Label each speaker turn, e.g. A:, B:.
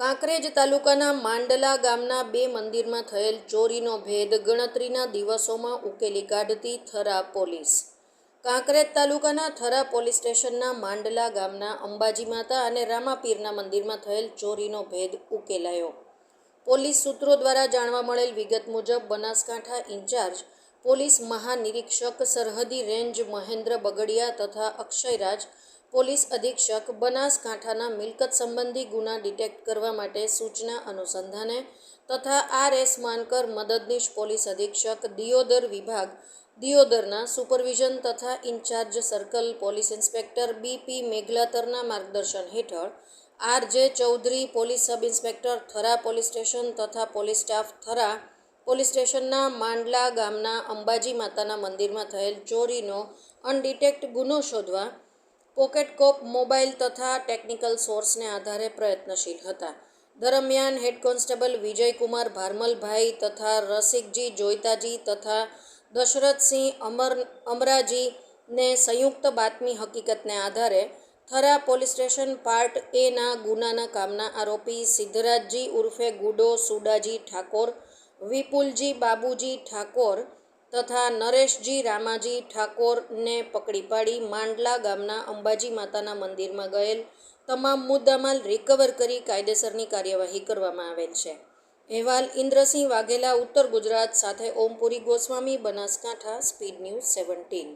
A: કાંકરેજ તાલુકાના માંડલા ગામના બે મંદિરમાં થયેલ ચોરીનો ભેદ ગણતરીના દિવસોમાં ઉકેલી કાઢતી થરા પોલીસ. કાંકરેજ તાલુકાના થરા પોલીસ સ્ટેશનના માંડલા ગામના અંબાજી માતા અને રામાપીરના મંદિરમાં થયેલ ચોરીનો ભેદ ઉકેલાયો. પોલીસ સૂત્રો દ્વારા જાણવા મળેલ વિગત મુજબ બનાસકાંઠા ઇન્ચાર્જ, પોલીસ મહાનિરીક્ષક સરહદી રેન્જ મહેન્દ્ર બગડિયા તથા અક્ષયરાજ પોલીસ અધિક્ષક બનાસકાંઠાના મિલકત સંબંધી ગુના ડિટેક્ટ કરવા માટે સૂચના અનુસંધાને તથા આર એસ માનકર મદદનીશ પોલીસ અધિક્ષક દિયોદર વિભાગ, દિયોદરના સુપરવિઝન તથા in charge circle police inspector B મેઘલાતરના માર્ગદર્શન હેઠળ R J Chaudhary, police sub inspector Thara police station તથા પોલીસ સ્ટાફ થરા પોલીસ સ્ટેશનના માંડલા ગામના અંબાજી માતાના મંદિરમાં થયેલ ચોરીનો અનડિટેક્ટ ગુનો શોધવા પોકેટ કોપ મોબાઈલ તથા ટેકનિકલ સોર્સને આધારે પ્રયત્નશીલ હતા. દરમિયાન હેડ કોન્સ્ટેબલ વિજયકુમાર ભારમલભાઈ તથા રસિકજી જોઈતાજી તથા દશરથસિંહ અમર, અમરાજીને સંયુક્ત બાતમી હકીકતને આધારે થરા પોલીસ સ્ટેશન પાર્ટ એના ગુનાના કામના આરોપી સિદ્ધરાજજી ઉર્ફે ગુડો સુડાજી ઠાકોર, વિપુલજી બાબુજી ઠાકોર તથા નરેશજી રામાજી ઠાકોરને પકડી પાડી માંડલા ગામના અંબાજી માતાના મંદિરમાં ગયેલ તમામ મુદ્દામાલ રિકવર કરી કાયદેસરની કાર્યવાહી કરવામાં આવેલ છે. અહેવાલ ઇન્દ્રસિંહ વાઘેલા ઉત્તર ગુજરાત સાથે Ompuri Goswami, Banaskantha, speed news seventeen.